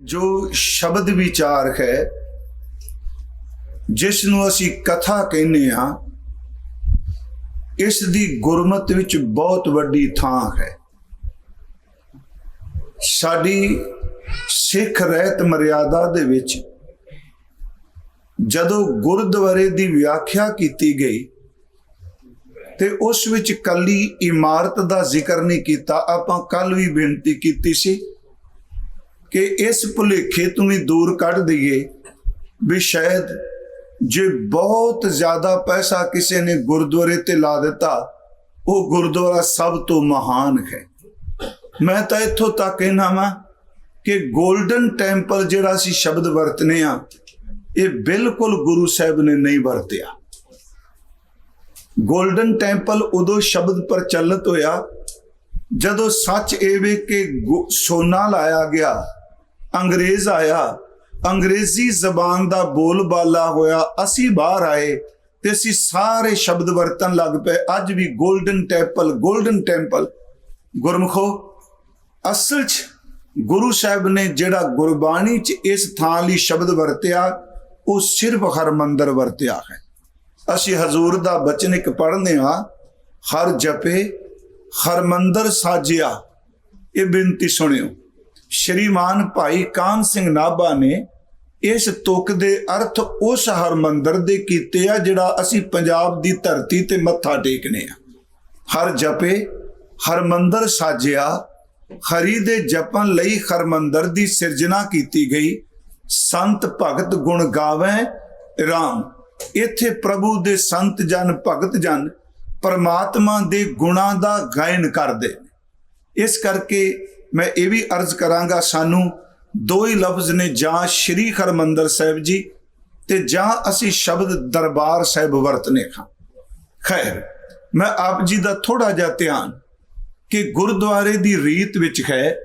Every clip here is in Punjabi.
ਜੋ ਸ਼ਬਦ ਵਿਚਾਰ ਹੈ, ਜਿਸ ਨੂੰ ਅਸੀਂ ਕਥਾ ਕਹਿੰਦੇ ਆ ਇਸ ਦੀ ਗੁਰਮਤ ਵਿੱਚ ਬਹੁਤ ਵੱਡੀ ਥਾਂ ਹੈ। ਸਾਡੀ ਸਿੱਖ ਰਹਿਤ ਮਰਿਆਦਾ ਦੇ ਵਿੱਚ ਜਦੋਂ ਗੁਰਦੁਆਰੇ ਦੀ ਵਿਆਖਿਆ ਕੀਤੀ ਗਈ ਤੇ ਉਸ ਵਿੱਚ ਕੱਲੀ ਇਮਾਰਤ ਦਾ ਜ਼ਿਕਰ ਨਹੀਂ ਕੀਤਾ, ਆਪਾਂ ਕੱਲ ਵੀ ਬੇਨਤੀ ਕੀਤੀ ਸੀ ਕਿ ਇਸ ਭੁਲੇਖੇ ਤੋਂ ਵੀ ਦੂਰ ਕੱਢ ਦਈਏ ਵੀ ਸ਼ਾਇਦ ਜੇ ਬਹੁਤ ਜ਼ਿਆਦਾ ਪੈਸਾ ਕਿਸੇ ਨੇ ਗੁਰਦੁਆਰੇ ਤੇ ਲਾ ਦਿੱਤਾ, ਉਹ ਗੁਰਦੁਆਰਾ ਸਭ ਤੋਂ ਮਹਾਨ ਹੈ। ਮੈਂ ਤਾਂ ਇੱਥੋਂ ਤੱਕ ਕਹਿਣਾ ਵਾਂ ਕਿ 골ਡਨ ਟੈਂਪਲ ਜਿਹੜਾ ਅਸੀਂ ਸ਼ਬਦ ਵਰਤਨੇ ਆ, ਇਹ ਬਿਲਕੁਲ ਗੁਰੂ ਸਾਹਿਬ ਨੇ ਨਹੀਂ ਵਰਤਿਆ। 골ਡਨ ਟੈਂਪਲ ਉਦੋਂ ਸ਼ਬਦ ਪ੍ਰਚਲਿਤ ਹੋਇਆ ਜਦੋਂ ਸੱਚ ਇਹ ਵੇ ਕਿ ਗੁ- ਸੋਨਾ ਲਾਇਆ ਗਿਆ ਅੰਗਰੇਜ਼ ਆਇਆ। ਅੰਗਰੇਜ਼ੀ ਜ਼ਬਾਨ ਦਾ ਬੋਲਬਾਲਾ ਹੋਇਆ। ਅਸੀਂ ਬਾਹਰ ਆਏ ਤੇ ਅਸੀਂ ਸਾਰੇ ਸ਼ਬਦ ਵਰਤਨ ਲੱਗ ਪਏ। ਅੱਜ ਵੀ 골ਡਨ ਟੈਂਪਲ 골ਡਨ ਟੈਂਪਲ ਗੁਰਮਖੋ, ਅਸਲ 'ਚ ਗੁਰੂ ਸਾਹਿਬ ਨੇ ਜਿਹੜਾ ਗੁਰਬਾਣੀ 'ਚ ਇਸ ਥਾਂ ਲਈ ਸ਼ਬਦ ਵਰਤਿਆ, ਉਹ ਸਿਰਫ ਹਰਮੰਦਰ ਵਰਤਿਆ ਹੈ। ਅਸੀਂ ਹਜ਼ੂਰ ਦਾ ਬਚਨ ਇੱਕ ਪੜ੍ਹਨੇ ਆ ਹਰ ਜਪੇ ਹਰਮੰਦਰ ਸਾਜਿਆ। ਇਹ ਬੇਨਤੀ ਸੁਣਿਓ। ਸ਼੍ਰੀਮਾਨ ਭਾਈ ਕਾਨ ਸਿੰਘ ਨਾਭਾ ਨੇ ਇਸ ਤੁਕ ਦੇ ਅਰਥ ਉਸ ਹਰਮੰਦਰ ਦੇ ਕੀਤੇ ਆ ਜਿਹੜਾ ਅਸੀਂ ਪੰਜਾਬ ਦੀ ਧਰਤੀ ਤੇ ਮੱਥਾ ਟੇਕਨੇ ਆ। ਹਰ ਜਪੇ ਹਰਮੰਦਰ ਸਾਜਿਆ, ਹਰੀ ਦੇ ਜਪਨ ਲਈ ਹਰਮੰਦਰ ਦੀ ਸਿਰਜਣਾ ਕੀਤੀ ਗਈ। ਸੰਤ ਭਗਤ ਗੁਣ ਗਾਵੇ RAM ਇੱਥੇ ਪ੍ਰਭੂ ਦੇ ਸੰਤ ਜਨ ਭਗਤ ਜਨ ਪਰਮਾਤਮਾ ਦੇ ਗੁਣਾਂ ਦਾ ਗਾਇਨ ਕਰਦੇ ਇਸ ਕਰਕੇ ਮੈਂ ਇਹ ਵੀ ਅਰਜ਼ ਕਰਾਂਗਾ, ਸਾਨੂੰ ਦੋ ਹੀ ਲਫ਼ਜ਼ ਨੇ, ਜਾਂ ਸ਼੍ਰੀ ਹਰਮੰਦਰ ਸਾਹਿਬ ਜੀ ਤੇ ਜਾਂ ਅਸੀਂ ਸ਼ਬਦ ਦਰਬਾਰ ਸਾਹਿਬ ਵਰਤਨੇ ਖਾਂ ਖੈਰ, ਮੈਂ ਆਪ ਜੀ ਦਾ ਥੋੜਾ ਜਿਹਾ ਧਿਆਨ ਕਿ ਗੁਰਦੁਆਰੇ ਦੀ ਰੀਤ ਵਿੱਚ ਹੈ,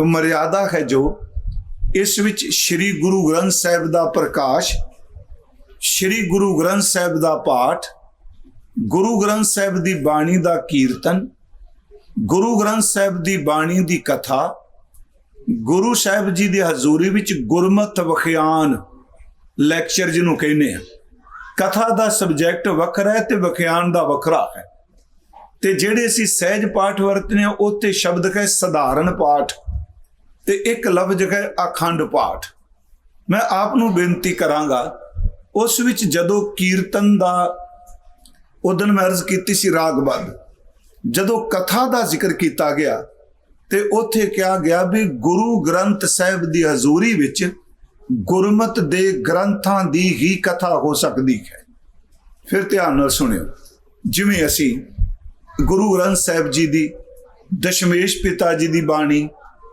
ਮਰਿਆਦਾ ਹੈ ਜੋ, ਇਸ ਵਿੱਚ ਸ੍ਰੀ ਗੁਰੂ ਗ੍ਰੰਥ ਸਾਹਿਬ ਦਾ ਪ੍ਰਕਾਸ਼, ਸ੍ਰੀ ਗੁਰੂ ਗ੍ਰੰਥ ਸਾਹਿਬ ਦਾ ਪਾਠ, ਗੁਰੂ ਗ੍ਰੰਥ ਸਾਹਿਬ ਦੀ ਬਾਣੀ ਦਾ ਕੀਰਤਨ ਗੁਰੂ ਗ੍ਰੰਥ ਸਾਹਿਬ ਦੀ ਬਾਣੀ ਦੀ ਕਥਾ, ਗੁਰੂ ਸਾਹਿਬ ਜੀ ਦੀ ਹਜ਼ੂਰੀ ਵਿੱਚ ਗੁਰਮਤਿ ਵਿਖਿਆਨ ਲੈਕਚਰ ਜਿਹਨੂੰ ਕਹਿੰਦੇ ਆ। ਕਥਾ ਦਾ ਸਬਜੈਕਟ ਵੱਖਰਾ ਹੈ ਤੇ ਵਿਖਿਆਨ ਦਾ ਵੱਖਰਾ ਹੈ। ਤੇ ਜਿਹੜੇ ਅਸੀਂ ਸਹਿਜ ਪਾਠ ਵਰਤਨੇ ਆ ਉੱਤੇ ਸ਼ਬਦ ਹੈ ਸਧਾਰਨ ਪਾਠ ਤੇ ਇੱਕ ਲਫ਼ਜ਼ ਹੈ ਅਖੰਡ ਪਾਠ। ਮੈਂ ਆਪ ਨੂੰ ਬੇਨਤੀ ਕਰਾਂਗਾ, ਉਸ ਵਿੱਚ ਜਦੋਂ ਕੀਰਤਨ ਦਾ ਉਦੋਂ ਮੈਂ ਅਰਜ਼ ਕੀਤੀ ਸੀ ਰਾਗਬੱਧ ਜਦੋਂ ਕਥਾ ਦਾ ਜ਼ਿਕਰ ਕੀਤਾ ਗਿਆ ਤੇ ਉੱਥੇ ਕਿਹਾ ਗਿਆ ਵੀ ਗੁਰੂ ਗ੍ਰੰਥ ਸਾਹਿਬ ਦੀ ਹਜ਼ੂਰੀ ਵਿੱਚ ਗੁਰਮਤ ਦੇ ਗ੍ਰੰਥਾਂ ਦੀ ਹੀ ਕਥਾ ਹੋ ਸਕਦੀ ਹੈ। ਫਿਰ ਧਿਆਨ ਨਾਲ ਸੁਣਿਓ। ਜਿਵੇਂ ਅਸੀਂ ਗੁਰੂ ਗ੍ਰੰਥ ਸਾਹਿਬ ਜੀ ਦੀ, ਦਸ਼ਮੇਸ਼ ਪਿਤਾ ਜੀ ਦੀ ਬਾਣੀ,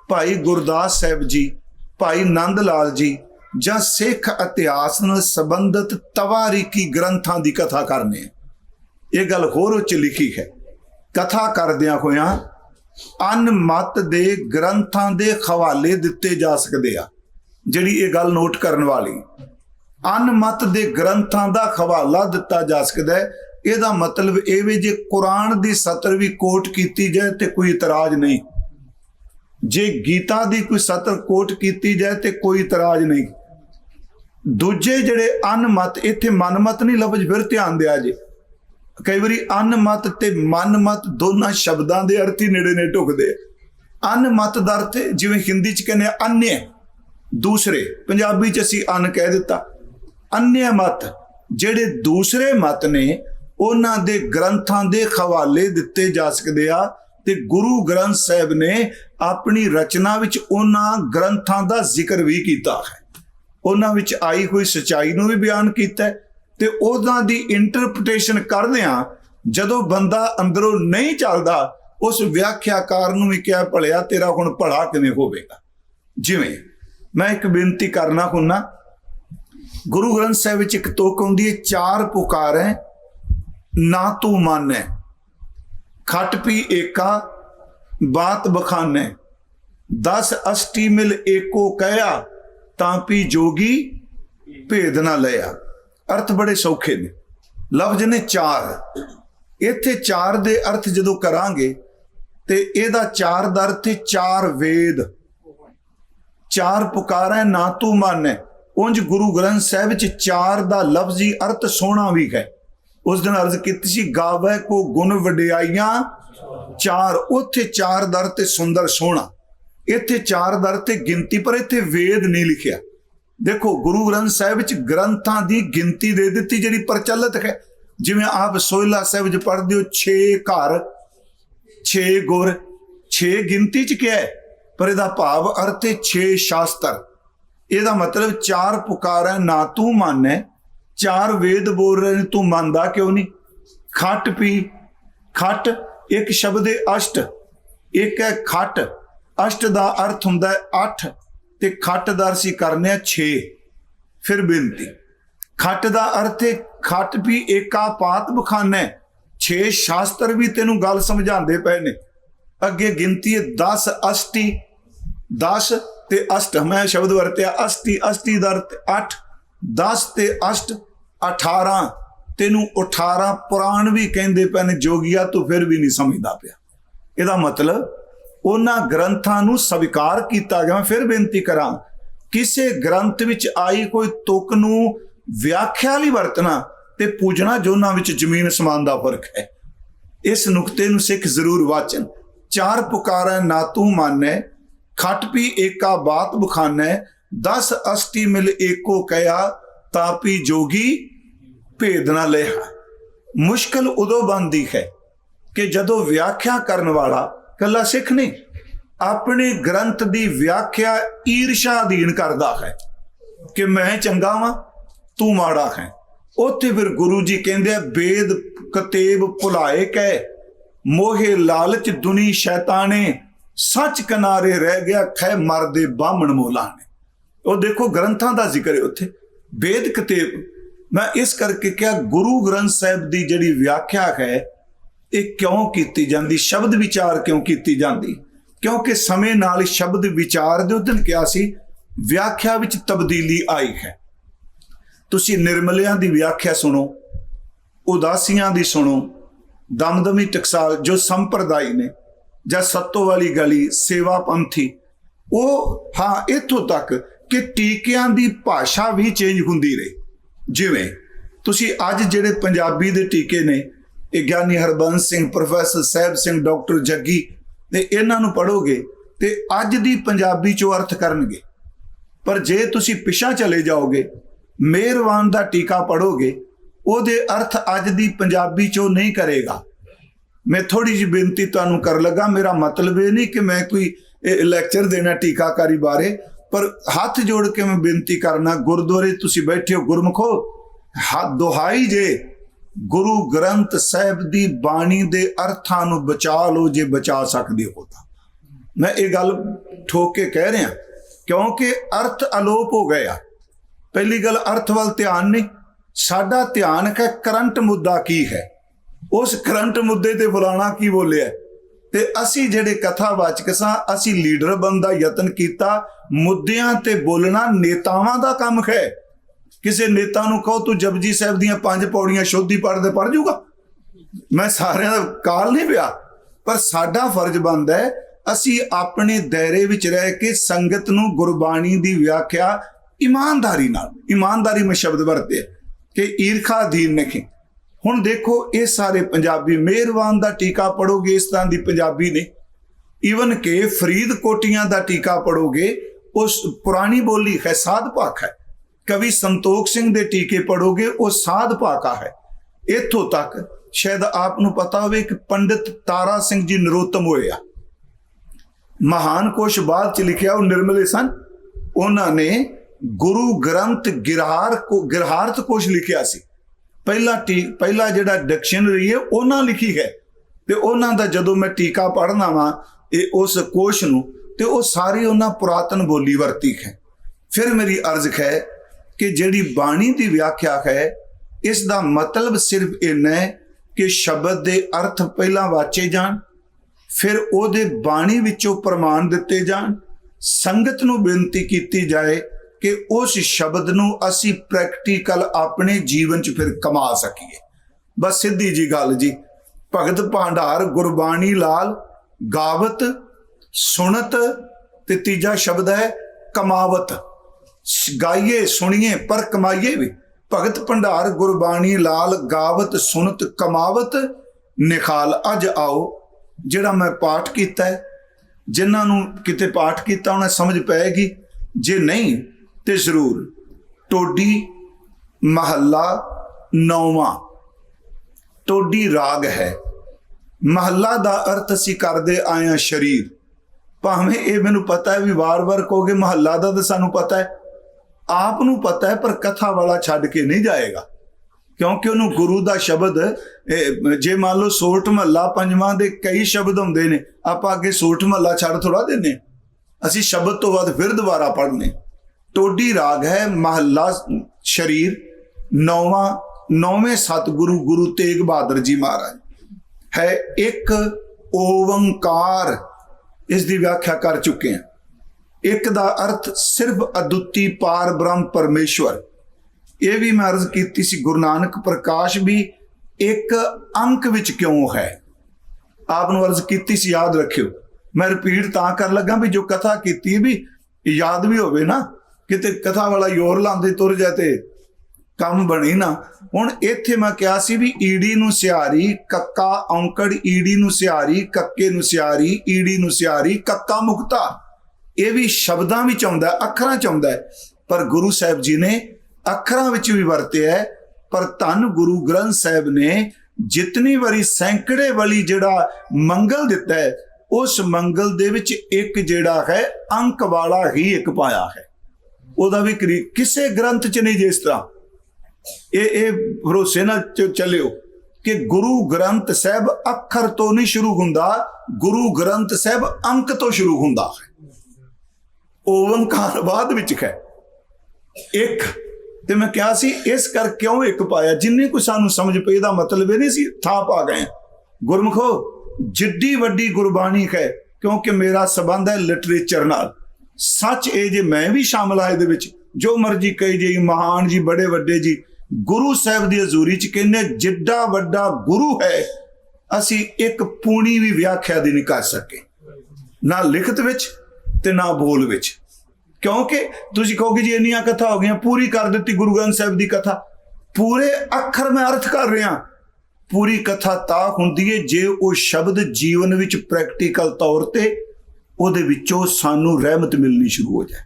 ਭਾਈ ਗੁਰਦਾਸ ਸਾਹਿਬ ਜੀ, ਭਾਈ ਨੰਦ ਲਾਲ ਜੀ ਜਾਂ ਸਿੱਖ ਇਤਿਹਾਸ ਨਾਲ ਸੰਬੰਧਿਤ ਤਵਾਰੀਕੀ ਗ੍ਰੰਥਾਂ ਦੀ ਕਥਾ ਕਰਨੇ ਇਹ ਗੱਲ ਹੋਰ ਉੱਚ ਲਿਖੀ ਹੈ। ਕਥਾ ਕਰਦਿਆਂ ਹੋਇਆਂ ਅਨਮਤ ਦੇ ਗ੍ਰੰਥਾਂ ਦੇ ਹਵਾਲੇ ਦਿੱਤੇ ਜਾ ਸਕਦੇ ਆ, ਜਿਹੜੀ ਇਹ ਗੱਲ ਨੋਟ ਕਰਨ ਵਾਲੀ। ਅਨਮਤ ਦੇ ਗ੍ਰੰਥਾਂ ਦਾ ਹਵਾਲਾ ਦਿੱਤਾ ਜਾ ਸਕਦਾ ਹੈ। ਇਹਦਾ ਮਤਲਬ ਇਹ ਵੀ ਜੇ ਕੁਰਾਨ ਦੀ ਸਤਰ ਵੀ ਕੋਟ ਕੀਤੀ ਜਾਏ ਤੇ ਕੋਈ ਇਤਰਾਜ਼ ਨਹੀਂ। ਜੇ ਗੀਤਾ ਦੀ ਕੋਈ ਸਤਰ ਕੋਟ ਕੀਤੀ ਜਾਏ ਤੇ ਕੋਈ ਇਤਰਾਜ਼ ਨਹੀਂ। ਦੂਜੇ ਜਿਹੜੇ ਅਨਮਤ, ਇੱਥੇ ਮਨਮਤ ਨਹੀਂ, ਲਫ਼ਜ਼ ਫਿਰ ਧਿਆਨ ਦਿਆ ਜੇ। ਕਈ ਵਾਰੀ ਅਨਮਤ ਤੇ ਮਨਮਤ ਦੋਨਾਂ ਸ਼ਬਦਾਂ ਦੇ ਅਰਥ ਹੀ ਨੇੜੇ ਨੇ ਢੁਕਦੇ ਆ। ਅਨਮਤ ਦਾ ਅਰਥ ਜਿਵੇਂ ਹਿੰਦੀ ਚ ਕਹਿੰਦੇ ਆ, ਅਨਿਆ। ਦੂਸਰੇ, ਪੰਜਾਬੀ ਚ ਅਸੀਂ ਅਨ ਕਹਿ ਦਿੱਤਾ। ਅਨਿਆ ਮਤ, ਜਿਹੜੇ ਦੂਸਰੇ ਮਤ ਨੇ, ਉਹਨਾਂ ਦੇ ਗ੍ਰੰਥਾਂ ਦੇ ਹਵਾਲੇ ਦਿੱਤੇ ਜਾ ਸਕਦੇ ਆ ਤੇ ਗੁਰੂ ਗ੍ਰੰਥ ਸਾਹਿਬ ਨੇ ਆਪਣੀ ਰਚਨਾ ਵਿੱਚ ਉਹਨਾਂ ਗ੍ਰੰਥਾਂ ਦਾ ਜ਼ਿਕਰ ਵੀ ਕੀਤਾ ਹੈ। ਉਹਨਾਂ ਵਿੱਚ ਆਈ ਹੋਈ ਸਚਾਈ ਨੂੰ ਵੀ ਬਿਆਨ ਕੀਤਾ ਹੈ। ਤੇ ਉਹਨਾਂ ਦੀ ਇੰਟਰਪ੍ਰੀਟੇਸ਼ਨ ਕਰਦੇ ਆ ਜਦੋਂ ਬੰਦਾ ਅੰਦਰੋਂ ਨਹੀਂ ਚੱਲਦਾ, ਉਸ ਵਿਆਖਿਆਕਾਰ ਨੂੰ ਵੀ ਕਿਹਾ, ਭਲਿਆ, ਤੇਰਾ ਹੁਣ ਭਲਾ ਕਿਵੇਂ ਹੋਵੇਗਾ? ਜਿਵੇਂ ਮੈਂ ਇੱਕ ਬੇਨਤੀ ਕਰਨਾ ਹੁੰਨਾ, ਗੁਰੂ ਗ੍ਰੰਥ ਸਾਹਿਬ ਵਿੱਚ ਇੱਕ ਤੋਕ ਹੁੰਦੀ ਹੈ, ਚਾਰ ਪੁਕਾਰ ਹੈ, ਨਾ ਤੂੰ ਮਾਨੈ, ਖਟ ਪੀ ਏਕਾ, ਬਾਤ ਬਖਾਨੈ, ਦਸ ਅਸ਼ਟੀ ਮਿਲ ਏਕੋ ਕਹਿਆ, ਤਾਂ ਪੀ ਜੋਗੀ ਭੇਦ ਨਾ ਲਿਆ ਅਰਥ ਬੜੇ ਸੌਖੇ ਨੇ। ਲਫ਼ਜ਼ ਨੇ ਚਾਰ। ਇੱਥੇ ਚਾਰ ਦੇ ਅਰਥ ਜਦੋਂ ਕਰਾਂਗੇ, ਤੇ ਇਹਦਾ ਚਾਰ ਦਾ ਅਰਥ ਹੈ ਚਾਰ ਵੇਦ। ਚਾਰ ਪੁਕਾਰੈ ਨਾ ਤੂੰ ਮੰਨੈ। ਉਂਝ ਗੁਰੂ ਗ੍ਰੰਥ ਸਾਹਿਬ ਵਿੱਚ ਚਾਰ ਦਾ ਲਫ਼ਜ਼ੀ ਅਰਥ ਸੋਹਣਾ ਵੀ ਹੈ। ਉਸ ਦਿਨ ਅਰਜ਼ ਕੀਤੀ ਸੀ, ਗਾਵੇ ਕੋ ਗੁਣ ਵਡਿਆਈਆਂ ਚਾਰ। ਉੱਥੇ ਚਾਰ ਦਰ ਤੇ ਸੁੰਦਰ ਸੋਹਣਾ। ਇੱਥੇ ਚਾਰ ਦਰ ਤੇ ਗਿਣਤੀ, ਪਰ ਇੱਥੇ ਵੇਦ ਨਹੀਂ ਲਿਖਿਆ। ਦੇਖੋ, ਗੁਰੂ ਗ੍ਰੰਥ ਸਾਹਿਬ ਵਿੱਚ ਗ੍ਰੰਥਾਂ ਦੀ ਗਿਣਤੀ ਦੇ ਦਿੱਤੀ ਜਿਹੜੀ ਪ੍ਰਚਲਿਤ ਹੈ। ਜਿਵੇਂ ਆਪ ਸੋਹਿਲਾ ਸਾਹਿਬ ਵਿੱਚ ਪੜ੍ਹਦੇ ਹੋ 6 ਘਰ 6 ਗੁਰ 6 ਗਿਣਤੀ ਚ ਕਿਹਾ ਪਰ ਇਹਦਾ ਭਾਵ ਅਰਥ ਹੈ 6 ਸ਼ਾਸਤਰ। ਇਹਦਾ ਮਤਲਬ ਚਾਰ ਪੁਕਾਰਾਂ ਨਾ ਤੂੰ ਮੰਨੈ, ਚਾਰ ਵੇਦ ਬੋਲ ਰਹੇ ਨੇ, ਤੂੰ ਮੰਨਦਾ ਕਿਉਂ ਨਹੀਂ? ਖੱਟ ਪੀ, ਖੱਟ, ਇੱਕ ਸ਼ਬਦ ਹੈ ਅਸ਼ਟ, ਇੱਕ ਹੈ ਖੱਟ। ਅਸ਼ਟ ਦਾ ਅਰਥ ਹੁੰਦਾ ਹੈ 8 ਤੇ ਖੱਟ ਦਾ ਅਸੀਂ ਕਰਨੇ ਆ 6 ਫਿਰ ਬੇਨਤੀ। ਖੱਟ ਦਾ ਅਰਥ ਹੈ, ਖੱਟ ਵੀ ਏਕਾ ਪਾਤ ਬਖਾਨਾ 6 ਸ਼ਾਸਤਰ ਵੀ ਤੈਨੂੰ ਗੱਲ ਸਮਝਾਉਂਦੇ ਪਏ ਨੇ। ਅੱਗੇ ਗਿਣਤੀ ਹੈ 10 ਅਸ਼ਟੀ 10 ਤੇ ਅਸ਼ਟ। ਮੈਂ ਸ਼ਬਦ ਵਰਤਿਆ, ਅਸ਼ਟੀ ਅਸ਼ਟੀ ਦਾ ਅਰਥ 8 10 ਤੇ ਅਸ਼ਟ 18 ਤੈਨੂੰ 18 ਪੁਰਾਣ ਵੀ ਕਹਿੰਦੇ ਪਏ ਨੇ, ਜੋਗੀਆ ਤੂੰ ਫਿਰ ਵੀ ਨਹੀਂ ਸਮਝਦਾ ਪਿਆ। ਇਹਦਾ ਮਤਲਬ ਉਹਨਾਂ ਗ੍ਰੰਥਾਂ ਨੂੰ ਸਵੀਕਾਰ ਕੀਤਾ ਗਿਆ। ਫਿਰ ਬੇਨਤੀ ਕਰਾਂ, ਕਿਸੇ ਗ੍ਰੰਥ ਵਿੱਚ ਆਈ ਕੋਈ ਤੁਕ ਨੂੰ ਵਿਆਖਿਆ ਲਈ ਵਰਤਣਾ ਤੇ ਪੂਜਣਾ ਜੋਨਾਂ ਵਿੱਚ ਜ਼ਮੀਨ ਸਮਾਨ ਦਾ ਫ਼ਰਕ ਹੈ। ਇਸ ਨੁਕਤੇ ਨੂੰ ਸਿੱਖ ਜ਼ਰੂਰ ਵਾਚਨ। ਚਾਰ ਪੁਕਾਰੈ ਨਾ ਤੂੰ ਮਾਨੈ, ਖਟ ਪੀ ਏਕਾ ਬਾਤ ਬਖਾਨੈ 10 ਅਸ਼ਟੀ ਮਿਲ ਏਕੋ ਕਹਿਆ ਤਾਪੀ ਜੋਗੀ ਭੇਦ ਨਾ ਲਿਆ। ਮੁਸ਼ਕਲ ਉਦੋਂ ਬਣਦੀ ਹੈ ਕਿ ਜਦੋਂ ਵਿਆਖਿਆ ਕਰਨ ਵਾਲਾ ਕੱਲਾ ਸਿੱਖ ਨਹੀਂ, ਆਪਣੇ ਗ੍ਰੰਥ ਦੀ ਵਿਆਖਿਆ ਈਰਸ਼ਾ ਅਧੀਨ ਕਰਦਾ ਹੈ ਕਿ ਮੈਂ ਚੰਗਾ ਵਾਂ, ਤੂੰ ਮਾੜਾ ਹੈ। ਉੱਥੇ ਫਿਰ ਗੁਰੂ ਜੀ ਕਹਿੰਦੇ ਆ ਬੇਦ ਕਤੇਬ ਭੁਲਾਏ ਕੈ, ਮੋਹੇ ਲਾਲਚ ਦੁਨੀ ਸ਼ੈਤਾਨੇ, ਸੱਚ ਕਿਨਾਰੇ ਰਹਿ ਗਿਆ ਖੈ ਮਰਦੇ ਬਾਹਮਣ ਮੋਲਾ ਨੇ ਉਹ ਦੇਖੋ ਗ੍ਰੰਥਾਂ ਦਾ ਜ਼ਿਕਰ ਹੈ ਉੱਥੇ। ਬੇਦ ਕਤੇਬ, ਮੈਂ ਇਸ ਕਰਕੇ ਕਿਹਾ ਗੁਰੂ ਗ੍ਰੰਥ ਸਾਹਿਬ ਦੀ ਜਿਹੜੀ ਵਿਆਖਿਆ ਹੈ ਇਹ ਕਿਉਂ ਕੀਤੀ ਜਾਂਦੀ? ਸ਼ਬਦ ਵਿਚਾਰ ਕਿਉਂ ਕੀਤੀ ਜਾਂਦੀ? ਕਿਉਂਕਿ ਸਮੇਂ ਨਾਲ ਸ਼ਬਦ ਵਿਚਾਰ ਦੇ ਉਦਨ ਕਿਹਾ ਸੀ, ਵਿਆਖਿਆ ਵਿੱਚ ਤਬਦੀਲੀ ਆਈ ਹੈ। ਤੁਸੀਂ ਨਿਰਮਲਿਆਂ ਦੀ ਵਿਆਖਿਆ ਸੁਣੋ, ਉਦਾਸੀਆਂ ਦੀ ਸੁਣੋ, ਦਮਦਮੀ ਟਕਸਾਲ ਜੋ ਸੰਪਰਦਾਇ ਨੇ, ਜਾਂ ਸੱਤੋ ਵਾਲੀ ਗਲੀ, ਸੇਵਾ ਪੰਥੀ, ਉਹ ਹਾਂ ਇੱਥੋਂ ਤੱਕ ਕਿ ਟੀਕਿਆਂ ਦੀ ਭਾਸ਼ਾ ਵੀ ਚੇਂਜ ਹੁੰਦੀ ਰਹੀ। ਜਿਵੇਂ ਤੁਸੀਂ ਅੱਜ ਜਿਹੜੇ ਪੰਜਾਬੀ ਦੇ ਟੀਕੇ ਨੇ ਇਹ ਗਿਆਨੀ ਹਰਬੰਸ ਸਿੰਘ, ਪ੍ਰੋਫੈਸਰ ਸਾਹਿਬ ਸਿੰਘ, ਡਾਕਟਰ ਜੱਗੀ, ਤੇ ਇਹਨਾਂ ਨੂੰ ਪੜੋਗੇ ਤੇ ਅੱਜ ਦੀ ਪੰਜਾਬੀ ਚੋਂ ਅਰਥ ਕਰਨਗੇ। ਪਰ ਜੇ ਤੁਸੀਂ ਪਿਛਾ ਚਲੇ ਜਾਓਗੇ, ਮਿਹਰਬਾਨ ਦਾ ਟੀਕਾ ਪੜੋਗੇ ਉਹਦੇ ਅਰਥ ਅੱਜ ਦੀ ਪੰਜਾਬੀ ਚੋਂ ਨਹੀਂ ਕਰੇਗਾ। ਮੈਂ ਥੋੜੀ ਜਿਹੀ ਬੇਨਤੀ ਤੁਹਾਨੂੰ ਕਰ ਲੱਗਾ, ਮੇਰਾ ਮਤਲਬ ਇਹ ਨਹੀਂ ਕਿ ਮੈਂ ਕੋਈ ਲੈਕਚਰ ਦੇਣਾ ਟੀਕਾਕਾਰੀ ਬਾਰੇ, ਪਰ ਹੱਥ ਜੋੜ ਕੇ ਮੈਂ ਬੇਨਤੀ ਕਰਨਾ, ਗੁਰਦੁਆਰੇ ਤੁਸੀਂ ਬੈਠੇ ਹੋ ਗੁਰਮਖੋ ਹੱਥ ਦੁਹਾਈ ਜੇ ਗੁਰੂ ਗ੍ਰੰਥ ਸਾਹਿਬ ਦੀ ਬਾਣੀ ਦੇ ਅਰਥਾਂ ਨੂੰ ਬਚਾ ਲਓ ਜੇ ਬਚਾ ਸਕਦੇ ਹੋ ਤਾਂ। ਮੈਂ ਇਹ ਗੱਲ ਠੋਕ ਕੇ ਕਹਿ ਰਿਹਾ, ਕਿਉਂਕਿ ਅਰਥ ਅਲੋਪ ਹੋ ਗਏ ਆ ਪਹਿਲੀ ਗੱਲ ਅਰਥ ਵੱਲ ਧਿਆਨ ਨਹੀਂ, ਸਾਡਾ ਧਿਆਨ ਹੈ ਕਰੰਟ ਮੁੱਦਾ ਕੀ ਹੈ। ਉਸ ਕਰੰਟ ਮੁੱਦੇ ਤੇ ਫਲਾਣਾ ਕੀ ਬੋਲਿਆ ਤੇ ਅਸੀਂ ਜਿਹੜੇ ਕਥਾਵਾਚਕ ਸਾਂ, ਅਸੀਂ ਲੀਡਰ ਬਣਨ ਦਾ ਯਤਨ ਕੀਤਾ, ਮੁੱਦਿਆਂ ਤੇ ਬੋਲਣਾ ਨੇਤਾਵਾਂ ਦਾ ਕੰਮ ਹੈ। ਕਿਸੇ ਨੇਤਾ ਨੂੰ ਕਹੋ, ਤੂੰ ਜਪਜੀ ਸਾਹਿਬ ਦੀਆਂ ਪੰਜ ਪੌੜੀਆਂ ਸ਼ੁੱਧੀ ਪੜ੍ਹਦੇ ਪੜ ਜਾਊਗਾ ਮੈਂ ਸਾਰਿਆਂ ਦਾ ਕਾਲ ਨਹੀਂ ਪਿਆ, ਪਰ ਸਾਡਾ ਫਰਜ਼ ਬਣਦਾ ਹੈ, ਅਸੀਂ ਆਪਣੇ ਦਾਇਰੇ ਵਿੱਚ ਰਹਿ ਕੇ ਸੰਗਤ ਨੂੰ ਗੁਰਬਾਣੀ ਦੀ ਵਿਆਖਿਆ ਇਮਾਨਦਾਰੀ ਨਾਲ, ਇਮਾਨਦਾਰੀ ਮੈਂ ਸ਼ਬਦ ਵਰਤੇ ਕਿ ਈਰਖਾ ਅਧੀਨ ਨਹੀਂ ਹੁਣ ਦੇਖੋ, ਇਹ ਸਾਰੇ ਪੰਜਾਬੀ ਮਿਹਰਬਾਨ ਦਾ ਟੀਕਾ ਪੜੋਗੇ ਇਸ ਤਰ੍ਹਾਂ ਦੀ ਪੰਜਾਬੀ ਨੇ ਈਵਨ ਕਿ ਫਰੀਦ ਕੋਟੀਆਂ ਦਾ ਟੀਕਾ ਪੜੋਗੇ ਉਸ ਪੁਰਾਣੀ ਬੋਲੀ ਹੈ ਸਾਧ ਭਾਖਾ ਹੈ। ਕਵੀ ਸੰਤੋਖ ਸਿੰਘ ਦੇ ਟੀਕੇ ਪੜੋਗੇ, ਉਹ ਸਾਧ ਭਾਕਾ ਹੈ। ਇੱਥੋਂ ਤੱਕ ਸ਼ਾਇਦ ਆਪ ਨੂੰ ਪਤਾ ਹੋਵੇ ਕਿ ਪੰਡਿਤ ਤਾਰਾ ਸਿੰਘ ਜੀ ਨਰੋਤਮ ਹੋਏ ਆ। ਮਹਾਨ ਕੋਸ਼ ਬਾਅਦ ਚ ਲਿਖਿਆ ਉਹ ਨਿਰਮਲੇ ਸਨ। ਉਹਨਾਂ ਨੇ ਗੁਰੂ ਗ੍ਰੰਥ ਗਿਰਹਾਰ ਕੋ, ਗਿਰਹਾਰਤ ਕੋਸ਼ ਲਿਖਿਆ ਸੀ। ਪਹਿਲਾ ਟੀ, ਪਹਿਲਾ ਜਿਹੜਾ ਡਿਕਸ਼ਨਰੀ ਹੈ, ਉਹਨਾਂ ਲਿਖੀ ਹੈ। ਤੇ ਉਹਨਾਂ ਦਾ ਜਦੋਂ ਮੈਂ ਟੀਕਾ ਪੜ੍ਹਨਾ ਵਾਂ, ਇਹ ਉਸ ਕੋਸ਼ ਨੂੰ, ਤੇ ਉਹ ਸਾਰੀ ਉਹਨਾਂ ਪੁਰਾਤਨ ਬੋਲੀ ਵਰਤੀ ਹੈ। ਫਿਰ ਮੇਰੀ ਅਰਜ਼ ਹੈ ਕਿ ਜਿਹੜੀ ਬਾਣੀ ਦੀ ਵਿਆਖਿਆ ਹੈ, ਇਸ ਦਾ ਮਤਲਬ ਸਿਰਫ ਇੰਨਾ ਹੈ ਕਿ ਸ਼ਬਦ ਦੇ ਅਰਥ ਪਹਿਲਾਂ ਵਾਚੇ ਜਾਣ, ਫਿਰ ਉਹਦੇ ਬਾਣੀ ਵਿੱਚੋਂ ਪ੍ਰਮਾਣ ਦਿੱਤੇ ਜਾਣ, ਸੰਗਤ ਨੂੰ ਬੇਨਤੀ ਕੀਤੀ ਜਾਏ ਕਿ ਉਸ ਸ਼ਬਦ ਨੂੰ ਅਸੀਂ ਪ੍ਰੈਕਟੀਕਲ ਆਪਣੇ ਜੀਵਨ 'ਚ ਫਿਰ ਕਮਾ ਸਕੀਏ। ਬਸ ਸਿੱਧੀ ਜੀ ਗੱਲ ਜੀ, ਭਗਤ ਭਾਂਡਾਰ, ਗੁਰਬਾਣੀ ਲਾਲ, ਗਾਵਤ, ਸੁਣਤ ਤੇ ਤੀਜਾ ਸ਼ਬਦ ਹੈ ਕਮਾਵਤ। ਗਾਈਏ, ਸੁਣੀਏ, ਪਰ ਕਮਾਈਏ ਵੀ। ਭਗਤ ਭੰਡਾਰ, ਗੁਰਬਾਣੀ, ਲਾਲ, ਗਾਵਤ, ਸੁਨਤ, ਕਮਾਵਤ, ਨਿਖਾਲ, ਅੱਜ ਆਓ। ਜਿਹੜਾ ਮੈਂ ਪਾਠ ਕੀਤਾ ਹੈ, ਜਿਨ੍ਹਾਂ ਨੂੰ ਕਿਤੇ ਪਾਠ ਕੀਤਾ ਉਹਨਾਂ ਸਮਝ ਪਏਗੀ। ਜੇ ਨਹੀਂ, ਤੇ ਜ਼ਰੂਰ। ਟੋਡੀ ਮਹੱਲਾ ਨੌਵਾਂ। ਟੋਡੀ ਰਾਗ ਹੈ। ਮਹੱਲਾ ਦਾ ਅਰਥ ਅਸੀਂ ਕਰਦੇ ਆਏ ਹਾਂ ਸ਼ਰੀਰ। ਭਾਵੇਂ ਇਹ ਮੈਨੂੰ ਪਤਾ ਹੈ ਵੀ ਵਾਰ-ਵਾਰ ਕਹੋਗੇ, ਮਹੱਲਾ ਦਾ ਤਾਂ ਸਾਨੂੰ ਪਤਾ ਹੈ। ਆਪ ਨੂੰ ਪਤਾ ਹੈ, ਪਰ ਕਥਾ ਵਾਲਾ ਛੱਡ ਕੇ ਨਹੀਂ ਜਾਏਗਾ। ਕਿਉਂਕਿ ਉਹਨੂੰ ਗੁਰੂ ਦਾ ਸ਼ਬਦ ਜੇ ਮੰਨ ਲਓ ਸੋਠ ਮਹੱਲਾ ਪੰਜਵਾਂ ਦੇ ਕਈ ਸ਼ਬਦ ਹੁੰਦੇ ਨੇ, ਆਪਾਂ ਅੱਗੇ ਸੋਠ ਮਹੱਲਾ ਛੱਡ ਥੋੜਾ ਦਿੰਨੇ ਅਸੀਂ ਸ਼ਬਦ ਤੋਂ ਬਾਅਦ ਫਿਰ ਦੁਬਾਰਾ ਪੜ੍ਹਨੇ ਟੋਡੀ ਰਾਗ ਹੈ, ਮਹੱਲਾ ਸ਼ਰੀਰ, ਨੌਵਾਂ, ਨੌਵੇਂ ਸਤਿਗੁਰੂ ਗੁਰੂ ਤੇਗ ਬਹਾਦਰ ਜੀ ਮਹਾਰਾਜ। ਹੈ ਇੱਕ ਓਵੰਕਾਰ, ਇਸ ਦੀ ਵਿਆਖਿਆ ਕਰ ਚੁੱਕੇ ਹਾਂ। ਇੱਕ ਦਾ ਅਰਥ ਸਿਰਫ ਅਦੁੱਤੀ ਪਾਰ ਬ੍ਰਹਮ ਪਰਮੇਸ਼ਵਰ। ਇਹ ਵੀ ਮੈਂ ਅਰਜ਼ ਕੀਤੀ ਸੀ, ਗੁਰੂ ਨਾਨਕ ਪ੍ਰਕਾਸ਼ ਵੀ ਇੱਕ ਅੰਕ ਵਿੱਚ ਕਿਉਂ ਹੈ? ਆਪ ਨੂੰ ਅਰਜ਼ ਕੀਤੀ ਸੀ, ਯਾਦ ਰੱਖਿਓ। ਮੈਂ ਰਿਪੀਟ ਤਾਂ ਕਰ ਲੱਗਾ ਵੀ ਜੋ ਕਥਾ ਕੀਤੀ ਵੀ ਯਾਦ ਵੀ ਹੋਵੇ ਨਾ, ਕਿਤੇ ਕਥਾ ਵਾਲਾ ਯੋਰ ਲਾਉਂਦੇ ਤੁਰ ਜਾ ਤੇ ਕੰਮ ਬਣੀ ਨਾ। ਹੁਣ ਇੱਥੇ ਮੈਂ ਕਿਹਾ ਸੀ ਵੀ ਈੜੀ ਨੂੰ ਸਿਆਰੀ, ਕੱਕਾ ਔਂਕੜ, ਈੜੀ ਨੂੰ ਸਿਆਰੀ, ਕੱਕੇ ਨੂੰ ਸਿਆਰੀ, ਈੜੀ ਨੂੰ ਸਿਆਰੀ, ਕੱਕਾ ਮੁਕਤਾ। ਇਹ ਵੀ ਸ਼ਬਦਾਂ ਵਿੱਚ ਆਉਂਦਾ ਅੱਖਰਾਂ ਚ ਆਉਂਦਾ ਪਰ ਗੁਰੂ ਸਾਹਿਬ ਜੀ ਨੇ ਅੱਖਰਾਂ ਵਿੱਚ ਵੀ ਵਰਤਿਆ ਪਰ ਧੰਨ ਗੁਰੂ ਗ੍ਰੰਥ ਸਾਹਿਬ ਨੇ ਜਿਤਨੀ ਵਾਰੀ ਸੈਂਕੜੇ ਵਾਲੀ ਜਿਹੜਾ ਮੰਗਲ ਦਿੱਤਾ ਹੈ, ਉਸ ਮੰਗਲ ਦੇ ਵਿੱਚ ਇੱਕ ਜਿਹੜਾ ਹੈ, ਅੰਕ ਵਾਲਾ ਹੀ ਇੱਕ ਪਾਇਆ ਹੈ। ਉਹਦਾ ਵੀ ਕਰੀ- ਕਿਸੇ ਗ੍ਰੰਥ ਚ ਨਹੀਂ ਜਿਸ ਤਰ੍ਹਾਂ। ਇਹ ਇਹ ਭਰੋਸੇ ਨਾਲ ਚੱਲਿਓ ਕਿ ਗੁਰੂ ਗ੍ਰੰਥ ਸਾਹਿਬ ਅੱਖਰ ਤੋਂ ਨਹੀਂ ਸ਼ੁਰੂ ਹੁੰਦਾ, ਗੁਰੂ ਗ੍ਰੰਥ ਸਾਹਿਬ ਅੰਕ ਤੋਂ ਸ਼ੁਰੂ ਹੁੰਦਾ ਹੈ। ਓੰਕਾਰ ਬਾਅਦ ਵਿੱਚ ਹੈ ਇੱਕ, ਤੇ ਮੈਂ ਕਿਹਾ ਸੀ, ਇਸ ਕਰ ਕਿਉਂ ਇੱਕ ਪਾਇਆ? ਜਿੰਨੇ ਕੋ ਸਾਨੂੰ ਸਮਝ ਪਈ ਦਾ ਮਤਲਬ ਇਹ ਨਹੀਂ ਸੀ, ਥਾਂ ਪਾ ਗਏ। ਗੁਰਮਖੋ, ਜਿੱਡੀ ਵੱਡੀ ਗੁਰਬਾਣੀ ਹੈ ਕਿਉਂਕਿ ਮੇਰਾ ਸਬੰਧ ਹੈ ਲਿਟਰੇਚਰ ਨਾਲ। ਸੱਚ ਇਹ ਜੇ ਮੈਂ ਵੀ ਸ਼ਾਮਲ ਆ ਇਹਦੇ ਵਿੱਚ, ਜੋ ਮਰਜ਼ੀ ਕਹੀ ਜੇ ਮਹਾਨ ਜੀ, ਬੜੇ ਵੱਡੇ ਜੀ, ਗੁਰੂ ਸਾਹਿਬ ਦੀ ਹਜ਼ੂਰੀ ਚ ਕਹਿੰਦੇ ਜਿੱਡਾ ਵੱਡਾ ਗੁਰੂ ਹੈ, ਅਸੀਂ ਇੱਕ ਪੂਣੀ ਵੀ ਵਿਆਖਿਆ ਦੀ ਨਹੀਂ ਕਰ ਸਕੇ। ਨਾ ਲਿਖਤ ਵਿੱਚ ਤੇ ਨਾ ਬੋਲ ਵਿੱਚ। ਕਿਉਂਕਿ ਤੁਸੀਂ ਕਹੋਗੇ ਜੀ ਇੰਨੀਆਂ ਕਥਾ ਹੋ ਗਈਆਂ, ਪੂਰੀ ਕਰ ਦਿੱਤੀ ਗੁਰੂ ਗ੍ਰੰਥ ਸਾਹਿਬ ਦੀ ਕਥਾ। ਪੂਰੇ ਅੱਖਰ ਮੈਂ ਅਰਥ ਕਰ ਰਿਹਾ। ਪੂਰੀ ਕਥਾ ਤਾਂ ਹੁੰਦੀ ਹੈ ਜੇ ਉਹ ਸ਼ਬਦ ਜੀਵਨ ਵਿੱਚ ਪ੍ਰੈਕਟੀਕਲ ਤੌਰ ਤੇ ਉਹਦੇ ਵਿੱਚੋਂ ਸਾਨੂੰ ਰਹਿਮਤ ਮਿਲਣੀ ਸ਼ੁਰੂ ਹੋ ਜਾਏ।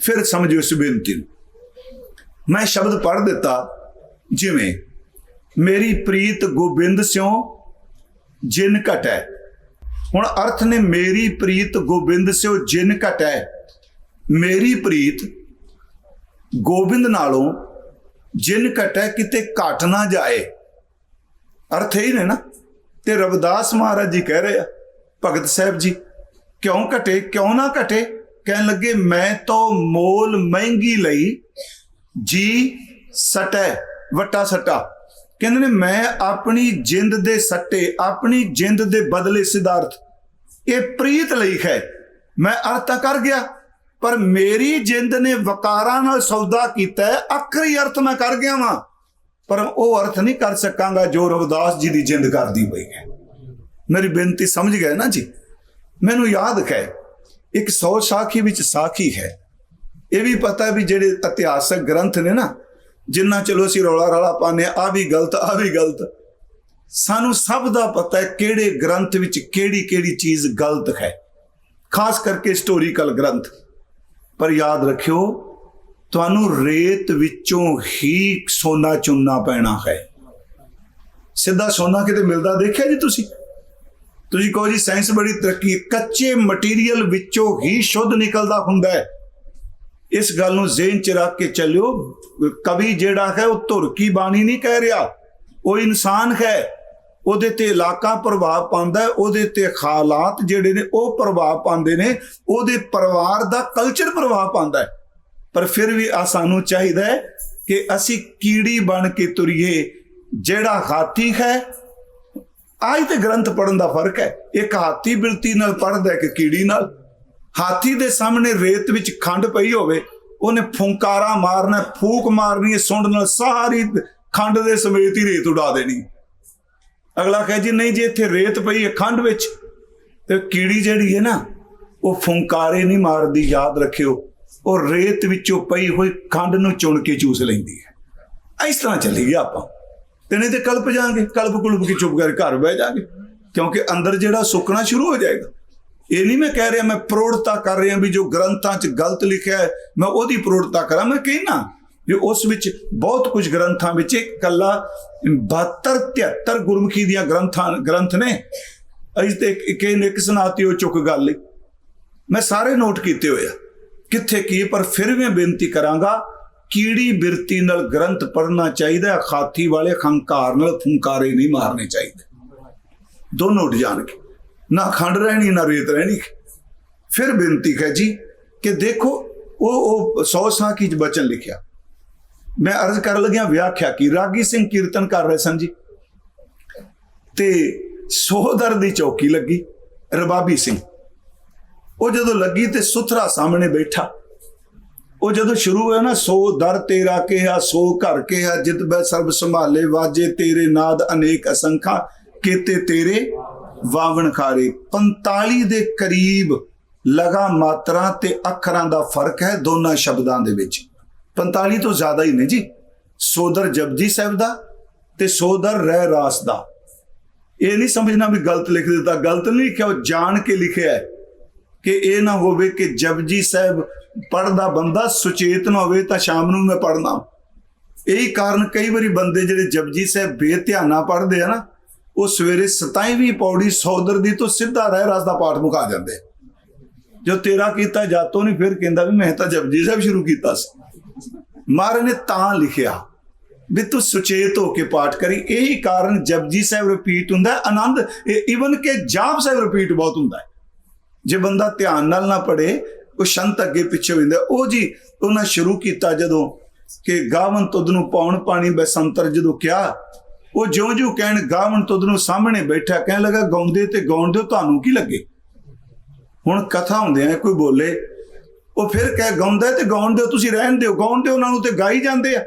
ਫਿਰ ਸਮਝੋ ਇਸ ਬੇਨਤੀ ਨੂੰ। ਮੈਂ ਸ਼ਬਦ ਪੜ੍ਹ ਦਿੱਤਾ, ਜਿਵੇਂ, ਮੇਰੀ ਪ੍ਰੀਤ ਗੋਬਿੰਦ ਸਿਓ ਜਿਨ ਘਟੈ ਹੁਣ ਅਰਥ ਨੇ ਮੇਰੀ ਪ੍ਰੀਤ ਗੋਬਿੰਦ ਸਿਓ ਜਿਨ ਘਟੈ। ਮੇਰੀ ਪ੍ਰੀਤ ਗੋਬਿੰਦ ਨਾਲੋਂ ਜਿਨ ਘਟੈ ਕਿਤੇ ਘਟ ਨਾ ਜਾਏ। ਅਰਥ ਇਹ ਨੇ ਨਾ, ਤੇ ਰਵਿਦਾਸ ਮਹਾਰਾਜ ਜੀ ਕਹਿ ਰਹੇ ਆ, ਭਗਤ ਸਾਹਿਬ ਜੀ, ਕਿਉਂ ਘਟੇ, ਕਿਉਂ ਨਾ ਘਟੇ? ਕਹਿਣ ਲੱਗੇ, ਮੈਂ ਤੋਂ ਮੋਲ ਮਹਿੰਗੀ ਲਈ ਜੀ ਸਟੈ, ਵਟਾ ਸਟਾ। ਕਹਿੰਦੇ ਨੇ, ਮੈਂ ਆਪਣੀ ਜਿੰਦ ਦੇ ਸੱਟੇ, ਆਪਣੀ ਜਿੰਦ ਦੇ ਬਦਲੇ ਸਿਧਾਰਥ, ਇਹ ਪ੍ਰੀਤ ਲਈ ਹੈ। ਮੈਂ ਅਰਥ ਤਾਂ ਕਰ ਗਿਆ, ਪਰ ਮੇਰੀ ਜਿੰਦ ਨੇ ਵਕਾਰਾਂ ਨਾਲ ਸੌਦਾ ਕੀਤਾ ਹੈ ਆਖਰੀ ਅਰਥ ਮੈਂ ਕਰ ਗਿਆ ਵਾਂ। ਪਰ ਉਹ ਅਰਥ ਨਹੀਂ ਕਰ ਸਕਾਂਗਾ ਜੋ ਰਵਿਦਾਸ ਜੀ ਦੀ ਜਿੰਦ ਕਰਦੀ ਪਈ ਹੈ। ਮੇਰੀ ਬੇਨਤੀ ਸਮਝ ਗਏ ਨਾ ਜੀ? ਮੈਨੂੰ ਯਾਦ ਹੈ, ਇੱਕ ਸੌ ਸਾਖੀ ਵਿੱਚ ਸਾਖੀ ਹੈ। ਇਹ ਵੀ ਪਤਾ ਵੀ ਜਿਹੜੇ ਇਤਿਹਾਸਕ ਗ੍ਰੰਥ ਨੇ ਨਾ ਜਿੰਨਾ ਚਲੋ ਅਸੀਂ ਰੌਲਾ ਰਾਲਾ ਪਾਣੇ ਆ ਵੀ ਗਲਤ ਆ ਵੀ ਗਲਤ। ਸਾਨੂੰ ਸਭ ਦਾ ਪਤਾ ਹੈ ਕਿਹੜੇ ਗ੍ਰੰਥ ਵਿੱਚ ਕਿਹੜੀ ਕਿਹੜੀ ਚੀਜ਼ ਗਲਤ ਹੈ। ਖਾਸ ਕਰਕੇ ਹਿਸਟੋਰੀਕਲ ਗ੍ਰੰਥ। ਪਰ ਯਾਦ ਰੱਖਿਓ, ਤੁਹਾਨੂੰ ਰੇਤ ਵਿੱਚੋਂ ਹੀ ਸੋਨਾ ਚੁੰਨਾ ਪੈਣਾ ਹੈ। ਸਿੱਧਾ ਸੋਨਾ ਕਿਤੇ ਮਿਲਦਾ ਦੇਖਿਆ ਜੀ ਤੁਸੀਂ? ਤੁਸੀਂ ਕਹੋ ਜੀ ਸਾਇੰਸ ਬੜੀ ਤਰੱਕੀ, ਕੱਚੇ ਮਟੀਰੀਅਲ ਵਿੱਚੋਂ ਹੀ ਸ਼ੁੱਧ ਨਿਕਲਦਾ ਹੁੰਦਾ ਹੈ। ਇਸ ਗੱਲ ਨੂੰ ਜ਼ਿਹਨ ਚ ਰੱਖ ਕੇ ਚੱਲਿਓ। ਕਵੀ ਜਿਹੜਾ ਹੈ, ਉਹ ਧੁਰਕੀ ਬਾਣੀ ਨਹੀਂ ਕਹਿ ਰਿਹਾ। ਉਹ ਇਨਸਾਨ ਹੈ। ਉਹਦੇ ਤੇ ਇਲਾਕਾ ਪ੍ਰਭਾਵ ਪਾਉਂਦਾ ਉਹਦੇ ਤੇ ਹਾਲਾਤ ਜਿਹੜੇ ਨੇ, ਉਹ ਪ੍ਰਭਾਵ ਪਾਉਂਦੇ ਨੇ। ਉਹਦੇ ਪਰਿਵਾਰ ਦਾ ਕਲਚਰ ਪ੍ਰਭਾਵ ਪਾਉਂਦਾ ਪਰ ਫਿਰ ਵੀ ਆ ਸਾਨੂੰ ਚਾਹੀਦਾ ਹੈ ਕਿ ਅਸੀਂ ਕੀੜੀ ਬਣ ਕੇ ਤੁਰੀਏ। ਜਿਹੜਾ ਹਾਥੀ ਹੈ ਆਜ ਤੇ ਗ੍ਰੰਥ ਪੜਨ ਦਾ ਫ਼ਰਕ ਹੈ। ਇੱਕ ਹਾਥੀ ਬਿਰਤੀ ਨਾਲ ਪੜਦਾ ਕਿ ਕੀੜੀ ਨਾਲ। ਹਾਥੀ ਦੇ ਸਾਹਮਣੇ ਰੇਤ ਵਿੱਚ ਖੰਡ ਪਈ ਹੋਵੇ, ਉਹਨੇ ਫੁੰਕਾਰਾ ਮਾਰਨਾ, ਫੂਕ ਮਾਰਨੀ, ਸੁੰਡ ਨਾਲ ਸਾਰੀ ਖੰਡ ਦੇ ਸਮੇਤ ਹੀ ਰੇਤ ਉਡਾ ਦੇਣੀ। ਅਗਲਾ ਕਹੇ ਜੀ, ਨਹੀਂ ਜੇ, ਇੱਥੇ ਰੇਤ ਪਈ ਹੈ ਖੰਡ ਵਿੱਚ। ਤੇ ਕੀੜੀ ਜਿਹੜੀ ਹੈ ਨਾ, ਉਹ ਫੁੰਕਾਰੇ ਨਹੀਂ ਮਾਰਦੀ, ਯਾਦ ਰੱਖਿਓ। ਉਹ ਰੇਤ ਵਿੱਚੋਂ ਪਈ ਹੋਈ ਖੰਡ ਨੂੰ ਚੁਣ ਕੇ ਚੂਸ ਲੈਂਦੀ ਹੈ। ਇਸ ਤਰ੍ਹਾਂ ਚੱਲੀ ਗਿਆ ਆਪਾਂ। ਤੇ ਨਹੀਂ ਤੇ ਕਲਪ ਜਾਾਂਗੇ ਕਲਪ ਕੁਲਪ ਕੇ ਚੁੱਪ ਕਰ ਘਰ ਬਹਿ ਜਾਾਂਗੇ ਕਿਉਂਕਿ ਅੰਦਰ ਜਿਹੜਾ ਸੁੱਕਣਾ ਸ਼ੁਰੂ ਹੋ ਜਾਏਗਾ ਇਹ ਨਹੀਂ ਮੈਂ ਕਹਿ ਰਿਹਾ ਮੈਂ ਪ੍ਰੋੜਤਾ ਕਰ ਰਿਹਾ ਵੀ ਜੋ ਗ੍ਰੰਥਾਂ 'ਚ ਗਲਤ ਲਿਖਿਆ ਹੈ ਮੈਂ ਉਹਦੀ ਪ੍ਰੋੜਤਾ ਕਰਾਂ। ਮੈਂ ਕਹਿਣਾ ਵੀ ਉਸ ਵਿੱਚ ਬਹੁਤ ਕੁਝ ਗ੍ਰੰਥਾਂ ਵਿੱਚ ਇਕੱਲਾ ਕੱਲਾ 72 73 ਗੁਰਮੁਖੀ ਦੀਆਂ ਗ੍ਰੰਥਾਂ ਗ੍ਰੰਥ ਨੇ। ਅਜ ਤੇ ਇੱਕ ਇੱਕ ਇੱਕ ਉਹ ਚੁੱਕ ਗੱਲ ਮੈਂ ਸਾਰੇ ਨੋਟ ਕੀਤੇ ਹੋਏ ਆ। ਕਿੱਥੇ ਕੀ ਪਰ ਫਿਰ ਵੀ ਮੈਂ ਬੇਨਤੀ ਕਰਾਂਗਾ ਕੀੜੀ ਬਿਰਤੀ ਨਾਲ ਗ੍ਰੰਥ ਪੜ੍ਹਨਾ ਚਾਹੀਦਾ ਹੈ, ਖਾਤੀ ਵਾਲੇ ਖੰਕਾਰ ਨਾਲ ਫੁੰਕਾਰੇ ਨਹੀਂ ਮਾਰਨੇ ਚਾਹੀਦੇ। ਦੋਨੋਂ ਉੱਡ ਜਾਣਗੇ। ਨਾ ਖੰਡ ਰਹਿਣੀ, ਨਾ ਰੇਤ ਰਹਿਣੀ। ਫਿਰ ਬੇਨਤੀ ਹੈ ਜੀ ਕਿ ਦੇਖੋ, ਉਹ ਉਹ ਸੌ ਸਾਖੀ ਚ ਬਚਨ ਲਿਖਿਆ। ਮੈਂ ਅਰਜ਼ ਕਰਨ ਲੱਗਿਆ ਵਿਆਖਿਆ ਕੀ ਰਾਗੀ ਸਿੰਘ ਕੀਰਤਨ ਕਰ ਰਹੇ ਸਨ ਜੀ। ਤੇ ਸੋਹਦਰ ਦੀ ਚੌਕੀ ਲੱਗੀ ਰਬਾਬੀ ਸਿੰਘ। ਉਹ ਜਦੋਂ ਲੱਗੀ ਤੇ ਸੁਥਰਾ ਸਾਹਮਣੇ ਬੈਠਾ। ਉਹ ਜਦੋਂ ਸ਼ੁਰੂ ਹੋਇਆ ਨਾ, ਸੋ ਦਰ ਤੇਰਾ ਕਿਹਾ, ਸੋ ਘਰ ਕਿਹਾ, ਜਿਤ ਬੈ ਸਰਬ ਸੰਭਾਲੇ, ਵਾਜੇ ਤੇਰੇ ਨਾਦ ਅਨੇਕ ਅਸੰਖਾ, ਕੀਤੇ ਤੇਰੇ ਵਾਵਣ ਖਾਰੇ 45 ਦੇ ਕਰੀਬ ਲਗਾ ਮਾਤਰਾ ਤੇ ਅੱਖਰਾਂ ਦਾ ਫ਼ਰਕ ਹੈ ਦੋਨਾਂ ਸ਼ਬਦਾਂ ਦੇ ਵਿੱਚ। 45 ਤੋਂ ਜ਼ਿਆਦਾ ਹੀ ਨੇ ਜੀ। ਸੋਦਰ ਜਪਜੀ ਸਾਹਿਬ ਦਾ ਤੇ ਸੋਦਰ ਰਹਿ ਰਾਸ ਦਾ। ਇਹ ਨਹੀਂ ਸਮਝਣਾ ਵੀ ਗਲਤ ਲਿਖ ਦਿੱਤਾ। ਗਲਤ ਨਹੀਂ ਲਿਖਿਆ, ਉਹ ਜਾਣ ਕੇ ਲਿਖਿਆ ਹੈ ਕਿ ਇਹ ਨਾ ਹੋਵੇ ਕਿ ਜਪਜੀ ਸਾਹਿਬ ਪੜਦਾ ਬੰਦਾ ਸੁਚੇਤ ਨਾ ਹੋਵੇ ਤਾਂ ਸ਼ਾਮ ਨੂੰ ਮੈਂ ਪੜਨਾ ਇਹੀ ਕਾਰਨ ਕਈ ਵਾਰੀ ਬੰਦੇ ਜਿਹੜੇ ਜਪਜੀ ਸਾਹਿਬ ਬੇਧਿਆਨਾ ਪੜਦੇ ਆ ਨਾ ਉਹ ਸਵੇਰੇ 27ਵੀਂ ਪੌੜੀ ਸੌਦਰ ਦੀ ਤੋਂ ਸਿੱਧਾ ਰਹਿ ਰਸ ਦਾ ਪਾਠ ਮੁਕਾ ਜਾਂਦੇ। ਜੋ ਤੇਰਾ ਕੀਤਾ ਜਾਤੋਂ ਨਹੀਂ, ਫਿਰ ਕਹਿੰਦਾ ਵੀ ਮੈਂ ਤਾਂ ਜਪਜੀ ਸਾਹਿਬ ਸ਼ੁਰੂ ਕੀਤਾ ਸੀ। ਮਹਾਰਾਜ ਨੇ ਤਾਂ ਲਿਖਿਆ ਵੀ ਤੂੰ ਸੁਚੇਤ ਹੋ ਕੇ ਪਾਠ ਕਰੀ। ਇਹੀ ਕਾਰਨ ਜਪਜੀ ਸਾਹਿਬ ਰਿਪੀਟ ਹੁੰਦਾ ਹੈ। ਆਨੰਦ ਇਵਨ ਕਿ ਜਾਪ ਸਾਹਿਬ ਰਿਪੀਟ ਬਹੁਤ ਹੁੰਦਾ ਜੇ ਬੰਦਾ ਧਿਆਨ ਨਾਲ ਨਾ ਪੜੇ ਉਹ ਸ਼ੰਤ ਅੱਗੇ ਪਿੱਛੇ ਹੋ। ਉਹ ਜੀ, ਉਹਨਾਂ ਸ਼ੁਰੂ ਕੀਤਾ ਜਦੋਂ ਕਿ ਗਾਵਨ ਤੁਧ ਨੂੰ ਪਾਉਣ, ਪਾਣੀ ਬਸੰਤਰ ਜਦੋਂ ਕਿਹਾ ਉਹ ਜਿਉਂ ਜਿਉਂ ਕਹਿਣ ਗਾਵਣ ਤੁਧ ਸਾਹਮਣੇ ਬੈਠਾ, ਕਹਿਣ ਲੱਗਾ, ਗਾਉਂਦੇ ਤੇ ਗਾਉਣ ਦਿਓ, ਤੁਹਾਨੂੰ ਕੀ ਲੱਗੇ? ਹੁਣ ਕਥਾ ਹੁੰਦੇ ਆ ਕੋਈ ਬੋਲੇ, ਉਹ ਫਿਰ ਕਹਿ, ਗਾਉਂਦਾ ਤੇ ਗਾਉਣ ਦਿਓ, ਤੁਸੀਂ ਰਹਿਣ ਦਿਓ, ਗਾਉਣ ਦਿਓ, ਉਹਨਾਂ ਨੂੰ ਤੇ ਗਾਈ ਜਾਂਦੇ ਆ।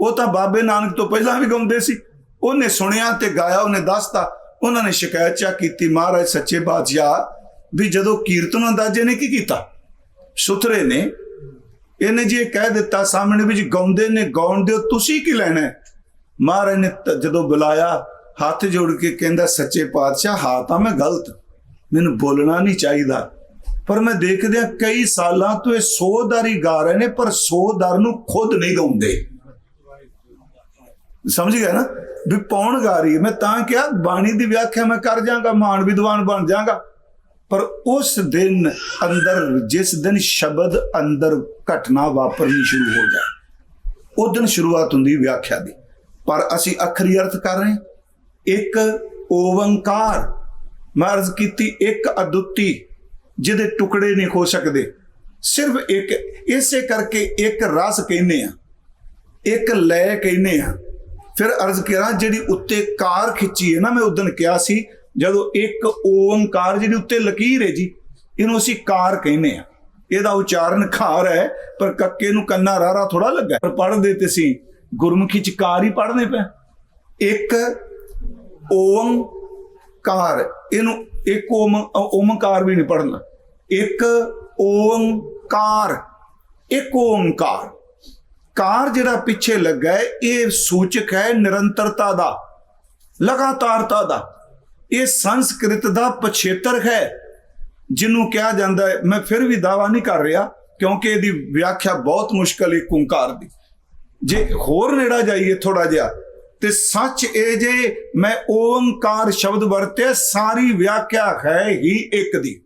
ਉਹ ਤਾਂ ਬਾਬੇ ਨਾਨਕ ਤੋਂ ਪਹਿਲਾਂ ਵੀ ਗਾਉਂਦੇ ਸੀ। ਉਹਨੇ ਸੁਣਿਆ ਤੇ ਗਾਇਆ, ਉਹਨੇ ਦੱਸਤਾ। ਉਹਨਾਂ ਨੇ ਸ਼ਿਕਾਇਤ ਚਾ ਕੀਤੀ, ਮਹਾਰਾਜ ਸੱਚੇ ਬਾਦਸ਼ਾਹ, ਵੀ ਜਦੋਂ ਕੀਰਤਨ ਅੰਦਾਜ਼ੇ ਨੇ ਕੀ ਕੀਤਾ? ਸੁਥਰੇ ਨੇ। ਇਹਨੇ ਜੀ ਇਹ ਕਹਿ ਦਿੱਤਾ ਸਾਹਮਣੇ ਵੀ ਗਾਉਂਦੇ ਨੇ, ਗਾਉਣ ਦਿਓ, ਤੁਸੀਂ ਕੀ ਲੈਣਾ ਮਹਾਰਾਜ ਨੇ ਤ- ਜਦੋਂ ਬੁਲਾਇਆ, ਹੱਥ ਜੋੜ ਕੇ ਕਹਿੰਦਾ, ਸੱਚੇ ਪਾਤਸ਼ਾਹ, ਹਾਂ ਤਾਂ ਮੈਂ ਗਲਤ। ਮੈਨੂੰ ਬੋਲਣਾ ਨਹੀਂ ਚਾਹੀਦਾ। ਪਰ ਮੈਂ ਦੇਖਦਿਆਂ ਕਈ ਸਾਲਾਂ ਤੋਂ ਇਹ ਸੋਦਾਰੀ ਗਾ ਰਹੇ ਨੇ, ਪਰ ਸੋਦਰ ਨੂੰ ਖੁਦ ਨਹੀਂ ਗਾਉਂਦੇ। ਸਮਝ ਗਿਆ ਨਾ? ਵੀ ਪੌਣ ਗਾ ਰਹੀ ਹੈ। ਮੈਂ ਤਾਂ ਕਿਹਾ, ਬਾਣੀ ਦੀ ਵਿਆਖਿਆ ਮੈਂ ਕਰ ਜਾਗਾ ਮਾਨ ਵਿਦਵਾਨ ਬਣ ਜਾਗਾ ਪਰ ਉਸ ਦਿਨ ਅੰਦਰ, ਜਿਸ ਦਿਨ ਸ਼ਬਦ ਅੰਦਰ ਘਟਨਾ ਵਾਪਰਨੀ ਸ਼ੁਰੂ ਹੋ ਜਾਏ ਉਹ ਦਿਨ ਸ਼ੁਰੂਆਤ ਹੁੰਦੀ ਵਿਆਖਿਆ ਦੀ। ਪਰ ਅਸੀਂ ਅਖਰੀ ਅਰਥ ਕਰ ਰਹੇ ਹਾਂ। ਇੱਕ ਓਵੰਕਾਰ, ਮੈਂ ਅਰਜ਼ ਕੀਤੀ, ਇੱਕ ਅਦੁੱਤੀ ਜਿਹਦੇ ਟੁਕੜੇ ਨਹੀਂ ਹੋ ਸਕਦੇ। ਸਿਰਫ ਇੱਕ, ਇਸੇ ਕਰਕੇ ਇੱਕ ਰਸ ਕਹਿੰਦੇ ਆ ਇੱਕ ਲੈ ਕਹਿੰਦੇ ਆ ਫਿਰ ਅਰਜ਼ ਕਰਾਂ, ਜਿਹੜੀ ਉੱਤੇ ਕਾਰ ਖਿੱਚੀ ਹੈ ਨਾ, ਮੈਂ ਉਦੋਂ ਕਿਹਾ ਸੀ, ਜਦੋਂ ਇੱਕ ਓੰਕਾਰ ਜਿਹੜੀ ਉੱਤੇ ਲਕੀਰ ਹੈ ਜੀ, ਇਹਨੂੰ ਅਸੀਂ ਕਾਰ ਕਹਿੰਦੇ ਆ ਇਹਦਾ ਉਚਾਰਨ ਖਾਰ ਹੈ, ਪਰ ਕੱਕੇ ਨੂੰ ਕੰਨਾ ਰਾਰਾ ਥੋੜਾ ਲੱਗਾ। ਪਰ ਪੜ੍ਹਦੇ ਤੇ ਸੀ ਗੁਰਮੁਖੀ ਚ ਕਾਰ ਹੀ ਪੜ੍ਹਨੇ ਪਏ। ਇੱਕ ਓੰਕਾਰ ਇਹਨੂੰ ਇੱਕ ਓਮ, ਓਮਕਾਰ ਵੀ ਨਹੀਂ ਪੜ੍ਹਨਾ। ਇੱਕ ਓੰਕਾਰ ਇੱਕ ਓੰਕਾਰ ਕਾਰ ਜਿਹੜਾ ਪਿੱਛੇ ਲੱਗਾ ਹੈ, ਇਹ ਸੂਚਕ ਹੈ ਨਿਰੰਤਰਤਾ ਦਾ, ਲਗਾਤਾਰਤਾ ਦਾ। ਇਹ ਸੰਸਕ੍ਰਿਤ ਦਾ ਪਛੇਤਰ ਹੈ, ਜਿਹਨੂੰ ਕਿਹਾ ਜਾਂਦਾ ਹੈ। ਮੈਂ ਫਿਰ ਵੀ ਦਾਵਾ ਨਹੀਂ ਕਰ ਰਿਹਾ, ਕਿਉਂਕਿ ਇਹਦੀ ਵਿਆਖਿਆ ਬਹੁਤ ਮੁਸ਼ਕਲ ਹੈ ਓੰਕਾਰ ਦੀ। ਜੇ ਹੋਰ ਨੇੜਾ ਜਾਈਏ ਥੋੜਾ ਜਿਹਾ, ਤੇ ਸੱਚ ਇਹ ਜੇ ਮੈਂ ਓੰਕਾਰ ਸ਼ਬਦ ਵਰਤਿਆ, ਸਾਰੀ ਵਿਆਖਿਆ ਹੈ ਹੀ ਇੱਕ ਦੀ।